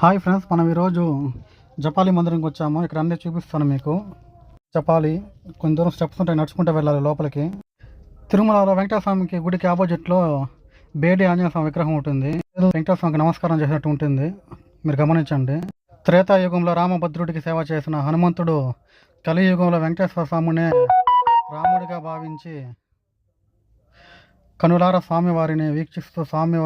Hi friends మనం ఈరోజు జపాలి మందిరంకి వచ్చాము. ఇక్కడ అన్నీ చూపిస్తాను మీకు. జపాలి కొంచెం దూరం స్టెప్స్ ఉంటాయి నడుచుకుంటూ వెళ్ళాలి లోపలికి. తిరుమలలో వెంకటేశ్వర స్వామికి గుడికి ఆపోజిట్లో బేడి ఆంజనేయ స్వామి విగ్రహం ఉంటుంది. వెంకటేశ్వర నమస్కారం చేసినట్టు ఉంటుంది. మీరు గమనించండి. త్రేతాయుగంలో రామభద్రుడికి సేవ చేసిన హనుమంతుడు కలియుగంలో వెంకటేశ్వర స్వామినే రాముడిగా భావించి కనులార స్వామి వారిని వీక్షిస్తూ స్వామి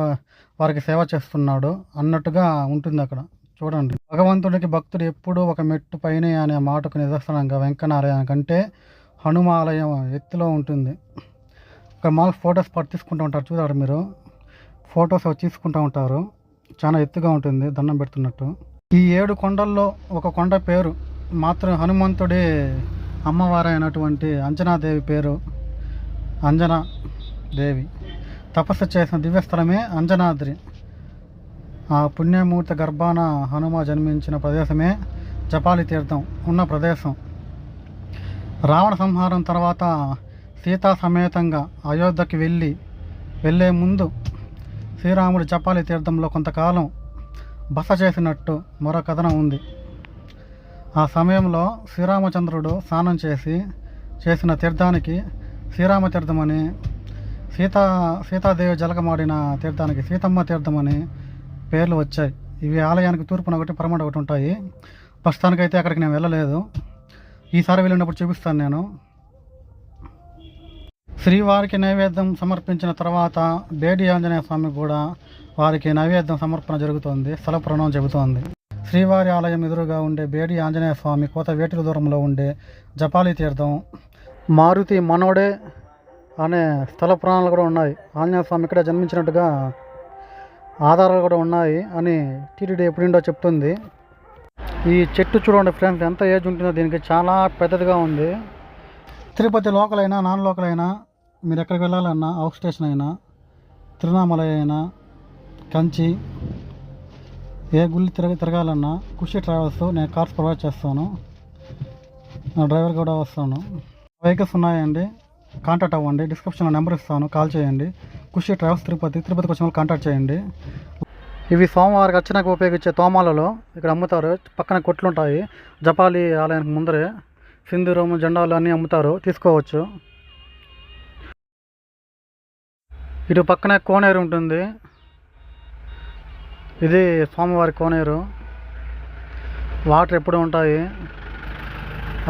వారికి సేవ చేస్తున్నాడు అన్నట్టుగా ఉంటుంది అక్కడ. చూడండి. భగవంతుడికి భక్తుడు ఎప్పుడూ ఒక మెట్టు పైనే అనే మాటకు నిదర్శనంగా వెంకనారాయణ కంటే హనుమాలయం ఎత్తులో ఉంటుంది. ఇక్కడ మాకు ఫొటోస్ పట్టించుకుంటూ ఉంటారు. చూడారు మీరు. ఫొటోస్ తీసుకుంటూ ఉంటారు. చాలా ఎత్తుగా ఉంటుంది. దండం పెడుతున్నట్టు. ఈ ఏడు కొండల్లో ఒక కొండ పేరు మాత్రం హనుమంతుడి అమ్మవారైనటువంటి అంజనాదేవి పేరు. అంజనా దేవి. తపస్సు చేసిన దివ్యస్థలమే అంజనాద్రి. ఆ పుణ్యమూర్తి గర్భాన హనుమ జన్మించిన ప్రదేశమే జపాలి తీర్థం ఉన్న ప్రదేశం. రావణ సంహారం తర్వాత సీతా సమేతంగా అయోధ్యకి వెళ్ళి వెళ్ళే ముందు శ్రీరాముడు జపాలి తీర్థంలో కొంతకాలం బస చేసినట్టు మరో కథనం ఉంది. ఆ సమయంలో శ్రీరామచంద్రుడు స్నానం చేసి చేసిన తీర్థానికి శ్రీరామ తీర్థమని సీతా సీతాదేవి జలకమాడిన తీర్థానికి సీతమ్మ తీర్థం అని పేర్లు వచ్చాయి. ఇవి ఆలయానికి తూర్పున ఒకటి పరమట ఒకటి ఉంటాయి. ప్రస్తుతానికైతే అక్కడికి నేను వెళ్ళలేదు. ఈసారి వెళ్ళినప్పుడు చూపిస్తాను నేను. శ్రీవారికి నైవేద్యం సమర్పించిన తర్వాత బేడి ఆంజనేయ స్వామి కూడా వారికి నైవేద్యం సమర్పణ జరుగుతోంది. స్థల ప్రణం చెబుతోంది శ్రీవారి ఆలయం ఎదురుగా ఉండే బేడి ఆంజనేయ స్వామి కోత వేటుల దూరంలో ఉండే జపాలి తీర్థం మారుతి మనోడే అనే స్థల పురాణాలు కూడా ఉన్నాయి. ఆంజనేయ స్వామి ఇక్కడ జన్మించినట్టుగా ఆధారాలు కూడా ఉన్నాయి అని టీటీడీ ఎప్పుడిండో చెప్తుంది. ఈ చెట్టు చూడండి ఫ్రెండ్స్ ఎంత ఏజ్ ఉంటుందో దీనికి చాలా పెద్దదిగా ఉంది. తిరుపతి లోకల్ అయినా నాన్ లోకల్ అయినా మీరు ఎక్కడికి వెళ్ళాలన్నా అవుట్ స్టేషన్ అయినా తిరునామలై అయినా కంచి ఏ గుళ్ళు తిరగ తిరగాలన్నా కుషి ట్రావెల్స్ నేను కార్స్ ప్రొవైడ్ చేస్తాను. నా డ్రైవర్ కూడా వస్తాను. వెహికల్స్ ఉన్నాయండి. కాంటాక్ట్ అవ్వండి. డిస్క్రిప్షన్లో నెంబర్ ఇస్తాను. కాల్ చేయండి. ఖుషి ట్రావెల్స్ తిరుపతి తిరుపతికి వచ్చిన వాళ్ళు కాంటాక్ట్ చేయండి. ఇవి సోమవారికి అర్చనకు ఉపయోగించే తోమాలలో ఇక్కడ అమ్ముతారు. పక్కన కొట్లు ఉంటాయి. జపాలి ఆలయానికి ముందరే సింధూరం జెండాలు అన్నీ అమ్ముతారు. తీసుకోవచ్చు. ఇటు పక్కనే కోనేరు ఉంటుంది. ఇది స్వామివారి కోనేరు. వాటర్ ఎప్పుడు ఉంటాయి.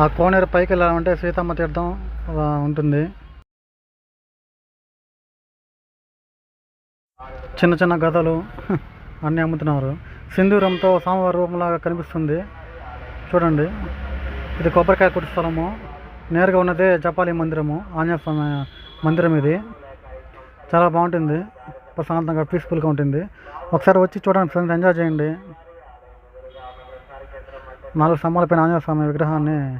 ఆ కోనేరు పైకి వెళ్ళాలంటే సీతమ్మ తీర్థం ఉంటుంది. చిన్న చిన్న గదలు అన్నీ అమ్ముతున్నారు. సింధూరంతో స్వామివారి రూపంలాగా కనిపిస్తుంది. చూడండి. ఇది కొబ్బరికాయ కొట్టు స్థలము. నేరుగా ఉన్నదే జపాలి మందిరము. ఆంజనేయ స్వామి మందిరం ఇది. చాలా బాగుంటుంది. ప్రశాంతంగా పీస్ఫుల్గా ఉంటుంది. ఒకసారి వచ్చి చూడండి ఫ్రెండ్స్ ఎంజాయ్ చేయండి. నాలుగు స్తంభాల పైన ఆంజనేయ స్వామి విగ్రహాన్ని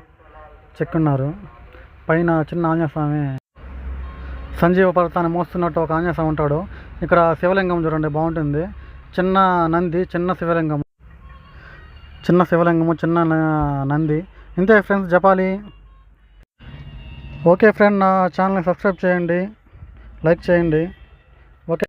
చెక్కున్నారు. పైన చిన్న ఆంజనేయస్వామి సంజీవ పర్వతాన్ని మోస్తున్నట్టు ఒక ఆంజనేయస్వామి ఉంటాడు. ఇక్కడ శివలింగం చూడండి బాగుంటుంది. చిన్న నంది చిన్న శివలింగం. చిన్న శివలింగము చిన్న నంది. ఇంతే ఫ్రెండ్స్ జపాలి. ఓకే ఫ్రెండ్ నా ఛానల్ని సబ్స్క్రైబ్ చేయండి. లైక్ చేయండి. ఓకే.